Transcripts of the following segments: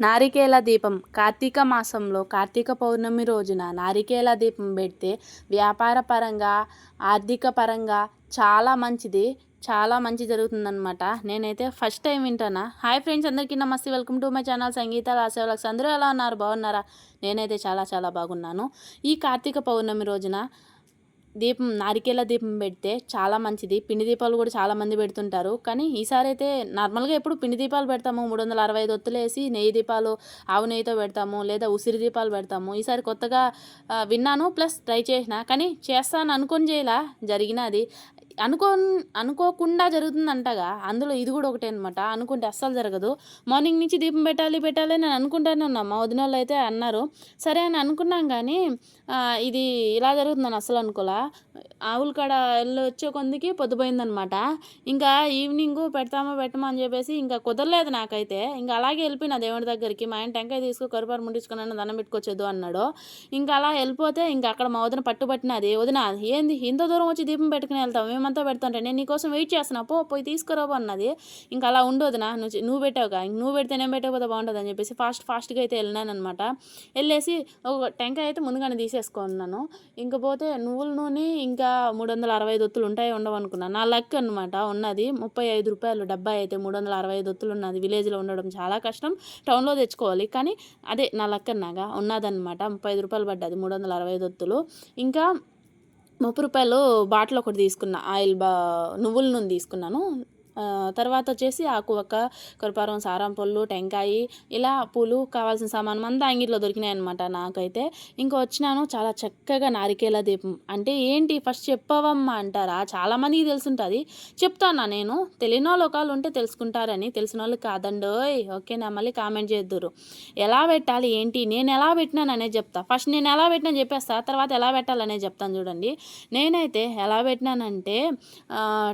నారికేల దీపం కార్తీక మాసంలో కార్తీక పౌర్ణమి రోజున నారికేల దీపం పెడితే వ్యాపార పరంగా ఆర్థిక పరంగా చాలా మంచిది. చాలా మంచి జరుగుతుందనమాట నేనైతే ఫస్ట్ టైం వింటానా? హాయ్ ఫ్రెండ్స్ అందరికీ నమస్తే. వెల్కమ్ టు మై ఛానల్ సంగీత రాసేవాళ్ళకి అందరూ ఎలా ఉన్నారు? బాగున్నారా? నేనైతే చాలా చాలా బాగున్నాను. ఈ కార్తీక పౌర్ణమి రోజున దీపం నారికేల దీపం పెడితే చాలా మంచిది. పిండి దీపాలు కూడా చాలా మంది పెడుతుంటారు. కానీ ఈసారి అయితే నార్మల్గా ఎప్పుడు పిండి దీపాలు పెడతాము. మూడు వందల అరవై ఐదు ఒత్తులు వేసి నెయ్యి దీపాలు ఆవు నెయ్యితో పెడతాము లేదా ఉసిరి దీపాలు పెడతాము. ఈసారి కొత్తగా విన్నాను ప్లస్ ట్రై చేసిన. కానీ చేస్తాను అనుకొని చేయలా జరిగినది అనుకో అనుకోకుండా జరుగుతుందంటగా. అందులో ఇది కూడా ఒకటే అనమాట అనుకుంటే అస్సలు జరగదు. మార్నింగ్ నుంచి దీపం పెట్టాలి పెట్టాలి నేను అనుకుంటానే ఉన్నా. మా వదిన వాళ్ళు అయితే అన్నారు. సరే అని అనుకున్నాం కానీ ఇది ఇలా జరుగుతుందని అస్సలు అనుకోలే. ఆవుల కాడ వెళ్ళి వచ్చే కొందికి పొద్దుపోయిందనమాట. ఇంకా ఈవినింగ్ పెడతామో పెట్టమో అని చెప్పేసి ఇంకా కుదరలేదు నాకైతే. ఇంకా అలాగే వెళ్ళిపోయినా దేవుడి దగ్గరికి. మా ఆయన టెంకాయ తీసుకు కరుపారు ముట్టించుకున్నాను దండం పెట్టుకొచ్చేదు అన్నాడు. ఇంకా అలా వెళ్ళిపోతే ఇంకా అక్కడ మా వదిన పట్టుబట్టినది వదిన ఏంది ఇంత దూరం వచ్చి దీపం పెట్టుకుని వెళ్తాం మేమంతా పెడతాంటే నేను నీకోసం వెయిట్ చేస్తున్నా. పో పోయి తీసుకురాబో అన్నది. ఇంకా అలా ఉండదు నా నువ్వు నువ్వు పెట్టావుగా? నువ్వు పెడితే నేను పెట్టకపోతే బాగుంటుంది అని చెప్పేసి ఫాస్ట్ ఫాస్ట్గా అయితే వెళ్ళినాను అనమాట వెళ్ళేసి ఒక టెంకాయ అయితే ముందుగానే తీసేసుకున్నాను ఇంకా పోతే నువ్వుల నూనె ఇంకా మూడు వందల అరవై దొత్తులు ఉంటాయి ఉండవు అనుకున్నాను నా లక్ అనమాట ఉన్నది. ముప్పై ఐదు రూపాయలు డబ్బా అయితే మూడు వందల అరవై దొత్తులు ఒత్తులు ఉన్నది. విలేజ్లో ఉండడం చాలా కష్టం. టౌన్లో తెచ్చుకోవాలి. కానీ అదే నా లక్ అన్నాగా. ఉన్నదన్నమాట. ముప్పై ఐదు రూపాయలు పడ్డది మూడు వందల అరవై దొత్తులు. ఇంకా ముప్పై రూపాయలు బాటిల్ ఒకటి తీసుకున్నా. ఆయిల్ బా నువ్వుల నూనె తీసుకున్నాను. తర్వాత వచ్చేసి ఆకువక్క ఒక్క సారం పళ్ళు టెంకాయ ఇలా పూలు కావాల్సిన సామాను అంతా అంగిట్లో దొరికినాయి అనమాట నాకైతే. ఇంకా వచ్చినాను చాలా చక్కగా నారికేల దీపం. అంటే ఏంటి? ఫస్ట్ చెప్పవమ్మా అంటారా? చాలామందికి తెలుసుంటుంది. చెప్తానా నేను? తెలియని వాళ్ళు ఒకళ్ళు ఉంటే తెలుసుకుంటారని. తెలిసిన వాళ్ళు కాదండోయ్. ఓకేనా? మళ్ళీ కామెంట్ చేద్దురు. ఎలా పెట్టాలి? ఏంటి? నేను ఎలా పెట్టినాననే చెప్తా. ఫస్ట్ నేను ఎలా పెట్టినా చెప్పేస్తా. తర్వాత ఎలా పెట్టాలనే చెప్తాను చూడండి. నేనైతే ఎలా పెట్టినానంటే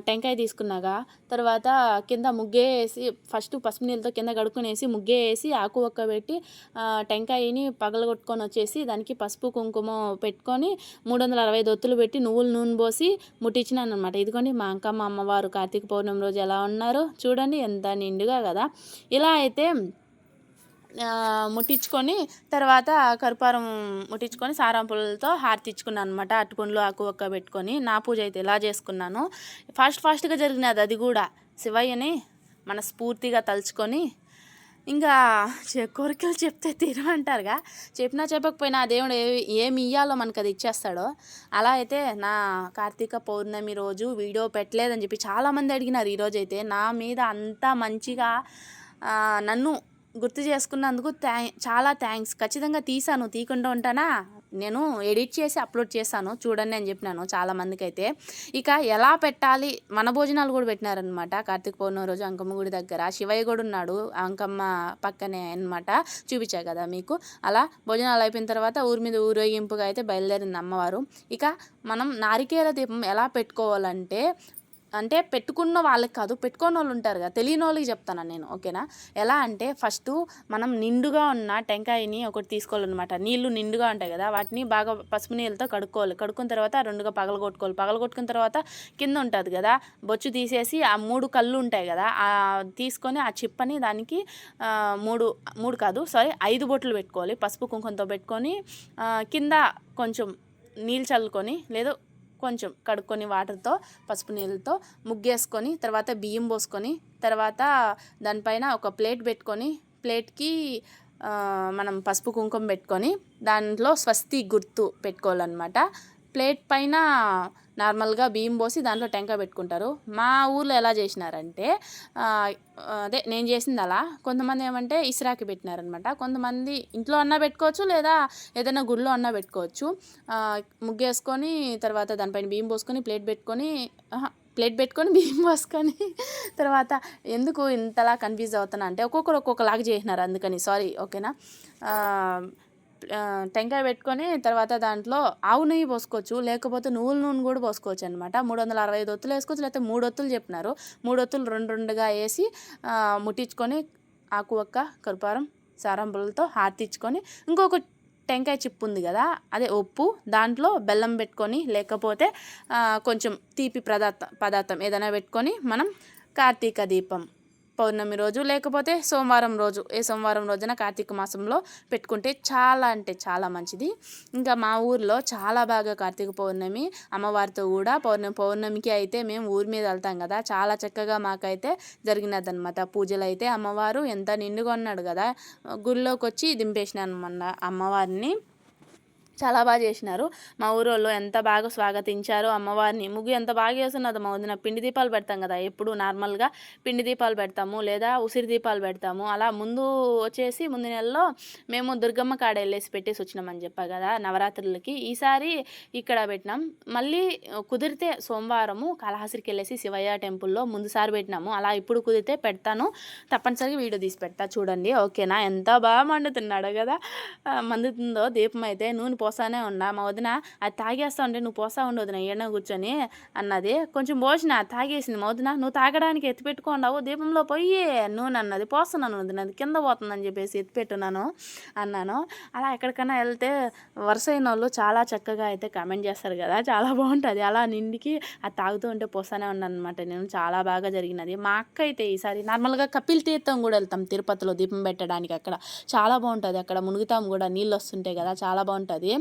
టెంకాయ తీసుకున్నాగా. తర్వాత కింద ముగ్గే వేసి ఫస్ట్ పసుపు నీళ్ళతో కింద కడుక్కునేసి ముగ్గే వేసి ఆకు ఒక్క పెట్టి టెంకాయని పగలగొట్టుకొని వచ్చేసి దానికి పసుపు కుంకుమ పెట్టుకొని మూడు వందల అరవై దొత్తులు పెట్టి నువ్వులు నూనె పోసి ముట్టించినాను అనమాట ఇదిగోండి మా అంకమ్మ అమ్మవారు కార్తీక పౌర్ణమి రోజు ఎలా ఉన్నారో? చూడండి ఎంత నిండుగా కదా. ఇలా అయితే ముట్టించుకొని తర్వాత కరుపారం ముట్టించుకొని సారాంపులతో హారతిచ్చుకున్నాను అనమాట అటుకుండ్లు ఆకు ఒక్క పెట్టుకొని నా పూజ అయితే ఇలా చేసుకున్నాను. ఫాస్ట్ ఫాస్ట్గా జరిగినది అది కూడా. శివయ్యని మనస్ఫూర్తిగా తలుచుకొని ఇంకా కోరికలు చెప్తే తీరమంటారుగా చెప్పినా చెప్పకపోయినా దేవుడు ఏ ఏమి ఇయ్యాలో మనకు అది ఇచ్చేస్తాడో. అలా అయితే నా కార్తీక పౌర్ణమి రోజు వీడియో పెట్టలేదని చెప్పి చాలామంది అడిగినారు ఈరోజు అయితే నా మీద అంత మంచిగా నన్ను గుర్తు చేసుకున్నందుకు థ్యా చాలా థ్యాంక్స్ ఖచ్చితంగా తీసాను తీయకుండా ఉంటానా? నేను ఎడిట్ చేసి అప్లోడ్ చేశాను. చూడండి అని చెప్పినాను చాలామందికి అయితే ఇక ఎలా పెట్టాలి? మన భోజనాలు కూడా పెట్టినారనమాట కార్తీక పౌర్ణమి రోజు అంకమ్మ గుడి దగ్గర. శివయ్య కూడా ఉన్నాడు. అంకమ్మ పక్కనే అనమాట చూపించా కదా మీకు. అలా భోజనాలు అయిపోయిన తర్వాత ఊరి మీద ఊరేగింపుగా అయితే బయలుదేరింది అమ్మవారు. ఇక మనం నారికేల దీపం ఎలా పెట్టుకోవాలంటే అంటే పెట్టుకున్న వాళ్ళకి కాదు పెట్టుకున్న వాళ్ళు ఉంటారు కదా తెలియని వాళ్ళకి చెప్తాను నేను ఓకేనా? ఎలా అంటే ఫస్ట్ మనం నిండుగా ఉన్న టెంకాయని ఒకటి తీసుకోవాలన్నమాట. నీళ్ళు నిండుగా ఉంటాయి కదా వాటిని బాగా పసుపు నీళ్ళతో కడుక్కోవాలి. కడుక్కున్న తర్వాత రెండుగా పగలగొట్టుకోవాలి పగలగొట్టుకున్న తర్వాత కింద ఉంటుంది కదా బొచ్చు తీసేసి ఆ మూడు కళ్ళు ఉంటాయి కదా ఆ తీసుకొని ఆ చిప్పని దానికి మూడు మూడు కాదు సారీ ఐదు బొట్లు పెట్టుకోవాలి. పసుపు కుంకుమతో పెట్టుకొని కింద కొంచెం నీళ్ళు చల్లుకొని లేదు కొంచెం కడుక్కొని వాటర్తో పసుపు నీళ్ళతో ముగ్గేసుకొని తర్వాత బియ్యం పోసుకొని తర్వాత దానిపైన ఒక ప్లేట్ పెట్టుకొని ప్లేట్కి మనం పసుపు కుంకుమ పెట్టుకొని దాంట్లో స్వస్తి గుర్తు పెట్టుకోవాలన్నమాట. ప్లేట్ పైన నార్మల్గా బియ్యం పోసి దాంట్లో టెంకాయ పెట్టుకుంటారు. మా ఊర్లో ఎలా చేసినారంటే అదే నేను చేసింది అలా. కొంతమంది ఏమంటే ఇస్రాకి పెట్టినారనమాట. కొంతమంది ఇంట్లో అన్నా పెట్టుకోవచ్చు లేదా ఏదైనా గుడిలో అన్నా పెట్టుకోవచ్చు. ముగ్గేసుకొని తర్వాత దానిపైన బియ్యం పోసుకొని ప్లేట్ పెట్టుకొని ప్లేట్ పెట్టుకొని బియ్యం పోసుకొని తర్వాత ఎందుకు ఇంతలా కన్ఫ్యూజ్ అవుతున్నా అంటే ఒక్కొక్కరు ఒక్కొక్కలాగా చేసినారు అందుకని. సారీ ఓకేనా? టెంకాయ పెట్టుకొని తర్వాత దాంట్లో ఆవు నెయ్యి పోసుకోవచ్చు లేకపోతే నువ్వుల నూనె కూడా పోసుకోవచ్చు అనమాట మూడు వందల అరవై ఐదు ఒత్తులు వేసుకోవచ్చు లేకపోతే మూడు ఒత్తులు చెప్పినారు. మూడు ఒత్తులు రెండు రెండుగా వేసి ముట్టించుకొని ఆకు ఒక్క కరుపారం సారంపులతో హార్తిచ్చుకొని ఇంకొక టెంకాయ చిప్పు ఉంది కదా అదే ఉప్పు దాంట్లో బెల్లం పెట్టుకొని లేకపోతే కొంచెం తీపి పదార్థం పదార్థం ఏదైనా పెట్టుకొని మనం కార్తీక దీపం పౌర్ణమి రోజు లేకపోతే సోమవారం రోజు ఏ సోమవారం రోజున కార్తీక మాసంలో పెట్టుకుంటే చాలా అంటే చాలా మంచిది. ఇంకా మా ఊర్లో చాలా బాగా కార్తీక పౌర్ణమి అమ్మవారితో కూడా పౌర్ణమి పౌర్ణమికి అయితే మేము ఊరి మీద వెళ్తాం కదా. చాలా చక్కగా మాకైతే జరిగినదనమాట పూజలు అయితే అమ్మవారు ఎంత నిండుగా ఉన్నాడు కదా. గుళ్ళోకి వచ్చి దింపేసినాను మొన్న అమ్మవారిని. చాలా బాగా చేసినారు. మా ఊరోళ్ళు ఎంత బాగా స్వాగతించారు అమ్మవారిని ముగ్గు ఎంత బాగా చేస్తున్నదో మా వదిన పిండి దీపాలు పెడతాం కదా ఎప్పుడు నార్మల్గా పిండి దీపాలు పెడతాము లేదా ఉసిరి దీపాలు పెడతాము. అలా ముందు వచ్చేసి ముందు నెలలో మేము దుర్గమ్మ కాడ వెళ్ళేసి పెట్టేసి వచ్చినామని చెప్పా కదా నవరాత్రులకి. ఈసారి ఇక్కడ పెట్టినాం. మళ్ళీ కుదిరితే సోమవారము కాళహస్తికి వెళ్ళేసి శివయ్య టెంపుల్లో ముందుసారి పెట్టినాము. అలా ఇప్పుడు కుదిరితే పెడతాను. తప్పనిసరిగా వీడియో తీసి పెడతా చూడండి. ఓకేనా? ఎంత బాగా మండుతున్నాడు కదా. మండుతుందో దీపం అయితే నూనె పోసానే ఉన్నా. మా వదిన అది తాగేస్తా ఉంటే నువ్వు పోసా ఉండు వదిన ఏడ కూర్చొని అన్నది. కొంచెం పోసిన తాగేసింది మా వదిన నువ్వు తాగడానికి ఎత్తిపెట్టుకున్నావు దీపంలో పోయి నూనె అన్నది పోస్తున్నాను వదిన అది కింద పోతుందని చెప్పేసి ఎత్తిపెట్టున్నాను అన్నాను. అలా ఎక్కడికైనా వెళ్తే వరుస అయిన వాళ్ళు చాలా చక్కగా అయితే కమెంట్ చేస్తారు కదా. చాలా బాగుంటుంది. అలా నిండికి అది తాగుతూ ఉంటే పోస్తానే ఉన్నాను అనమాట నేను చాలా బాగా జరిగినది. మా అక్క అయితే ఈసారి నార్మల్గా కపిల్ తీర్థం కూడా వెళ్తాం తిరుపతిలో దీపం పెట్టడానికి అక్కడ. చాలా బాగుంటుంది. అక్కడ మునుగుతాం కూడా నీళ్ళు వస్తుంటాయి కదా చాలా బాగుంటుంది.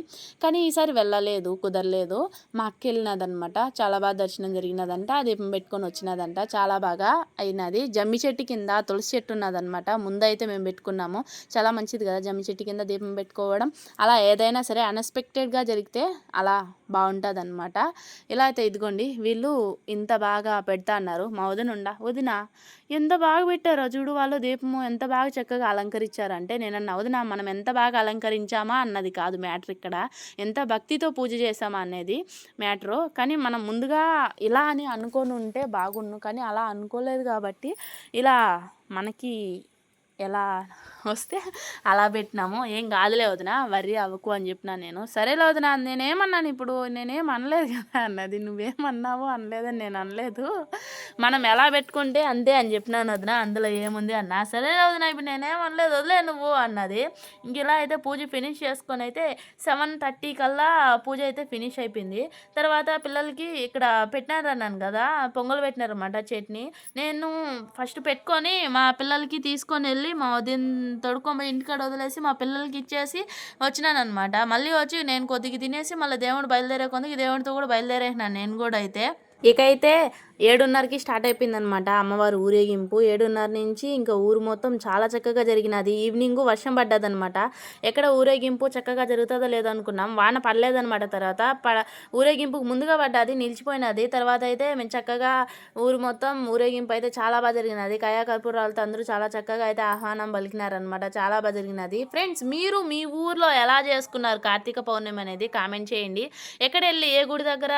కానీ ఈసారి వెళ్ళలేదు కుదరలేదు. మా అక్క వెళ్ళినదనమాట. చాలా బాగా దర్శనం జరిగినదంట. దీపం పెట్టుకొని వచ్చినదంట. చాలా బాగా అయినది. జమ్మి చెట్టు కింద తులసి చెట్టు ఉన్నదనమాట. ముందైతే మేము పెట్టుకున్నాము. చాలా మంచిది కదా జమ్మి చెట్టు కింద దీపం పెట్టుకోవడం. అలా ఏదైనా సరే అన్ఎక్స్పెక్టెడ్గా జరిగితే అలా బాగుంటుంది అనమాట ఇలా అయితే ఇదిగోండి వీళ్ళు ఇంత బాగా పెడతా అన్నారు. మా వదినుండా వదిన ఎంత బాగా పెట్టారో చూడు వాళ్ళు దీపము. ఎంత బాగా చక్కగా అలంకరించారంటే నేను అన్న వదిన మనం ఎంత బాగా అలంకరించామా? అన్నది కాదు మ్యాటర్ ఇక్కడ ఎంత భక్తితో పూజ చేసామా అనేది మ్యాటరు. కానీ మనం ముందుగా ఇలా అని అనుకొని ఉంటే బాగుండు. కానీ అలా అనుకోలేదు కాబట్టి ఇలా మనకి ఎలా వస్తే అలా పెట్టినాము ఏం కాదులే వదిన వర్రీ అవ్వకు అని చెప్పినా నేను. సరేలే వదిన నేనేమన్నాను ఇప్పుడు? నేనేం అనలేదు కదా అన్నది. నువ్వేమన్నావు అనలేదని నేను అనలేదు. మనం ఎలా పెట్టుకుంటే అంతే అని చెప్పినాను వదిన. అందులో ఏముంది అన్నా. సరే వదిన ఇప్పుడు నేనేం అనలేదు. వదిలే నువ్వు అన్నది. ఇంక ఇలా అయితే పూజ ఫినిష్ చేసుకొని అయితే సెవెన్ థర్టీ కల్లా పూజ అయితే ఫినిష్ అయిపోయింది. తర్వాత పిల్లలకి ఇక్కడ పెట్టినారన్నాను కదా పొంగల్ పెట్టినారన్నమాట చట్నీ. నేను ఫస్ట్ పెట్టుకొని మా పిల్లలకి తీసుకొని వెళ్ళి మా వదిన తొడుక్కొని ఇంటికాడ వదిలేసి మా పిల్లలకి ఇచ్చేసి వచ్చినాను అనమాట మళ్ళీ వచ్చి నేను కొద్దిగా తినేసి మళ్ళీ దేవుడు బయలుదేరే కొద్దిగా దేవుడితో కూడా బయలుదేరేసినాను నేను కూడా అయితే. ఇకైతే ఏడున్నరకి స్టార్ట్ అయిపోయిందనమాట అమ్మవారి ఊరేగింపు. ఏడున్నర నుంచి ఇంకా ఊరు మొత్తం చాలా చక్కగా జరిగినది. ఈవినింగ్ వర్షం పడ్డదనమాట. ఎక్కడ ఊరేగింపు చక్కగా జరుగుతుందో లేదో అనుకున్నాం. వాన పడలేదనమాట తర్వాత. పడ ఊరేగింపుకు ముందుగా పడ్డది నిలిచిపోయినది. తర్వాత అయితే మేము చక్కగా ఊరు మొత్తం ఊరేగింపు అయితే చాలా బాగా జరిగినది. కయా కర్పూరాలతో అందరూ చాలా చక్కగా అయితే ఆహ్వానం పలికినారనమాట. చాలా బాగా జరిగినది. ఫ్రెండ్స్ మీరు మీ ఊర్లో ఎలా చేసుకున్నారు కార్తీక పౌర్ణమి అనేది కామెంట్ చేయండి. ఎక్కడ వెళ్ళి ఏ గుడి దగ్గర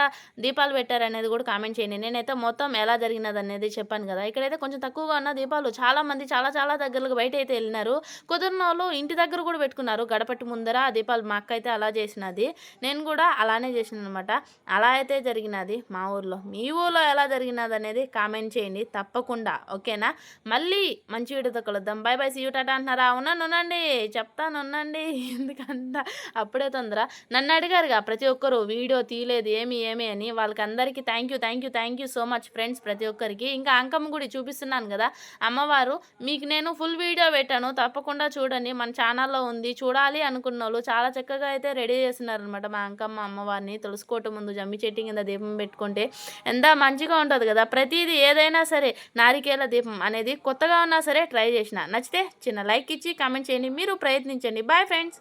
దీపాలు పెట్టారనేది కూడా కామెంట్ చేయండి. నేనైతే మొత్తం ఎలా జరిగినది అనేది చెప్పాను కదా. ఇక్కడైతే కొంచెం తక్కువగా ఉన్న దీపాలు చాలా మంది చాలా చాలా దగ్గరకు బయట అయితే వెళ్ళినారు. కుదిరిన వాళ్ళు ఇంటి దగ్గర కూడా పెట్టుకున్నారు. గడపటి ముందర ఆ దీపాలు మా అక్క అయితే అలా చేసినది. నేను కూడా అలానే చేసిన అనమాట అలా అయితే జరిగినది మా ఊర్లో. మీ ఊర్లో ఎలా జరిగినది అనేది కామెంట్ చేయండి తప్పకుండా. ఓకేనా? మళ్ళీ మంచి వీడియోతో కలుద్దాం. By by. సీ టాటా అంటున్నారా? ఉన్నాను ఉండండి చెప్తాను ఉండండి ఎందుకంట? అప్పుడే తొందర. నన్ను అడిగారుగా ప్రతి ఒక్కరు వీడియో తీయలేదు. ఏమి ఏమి అని. వాళ్ళకి అందరికీ thank you thank you thank you so much. Much friends ప్రతి ఒక్కరికి. ఇంకా అంకమ్మ గుడి చూపిస్తున్నాను కదా అమ్మవారు మీకు నేను ఫుల్ వీడియో పెట్టాను. తప్పకుండా చూడండి మన ఛానల్లో ఉంది. చూడాలి అనుకున్న వాళ్ళు చాలా చక్కగా అయితే రెడీ చేస్తున్నారనమాట మా అంకమ్మ అమ్మవారిని. తులుసుకోవటం ముందు జమ్మి చెట్టు కింద దీపం పెట్టుకుంటే ఎంత మంచిగా ఉంటుంది కదా. ప్రతిదీ ఏదైనా సరే నారికేల దీపం అనేది కొత్తగా ఉన్నా సరే ట్రై చేసిన. నచ్చితే చిన్న లైక్ ఇచ్చి కామెంట్ చేయండి. మీరు ప్రయత్నించండి. Bye friends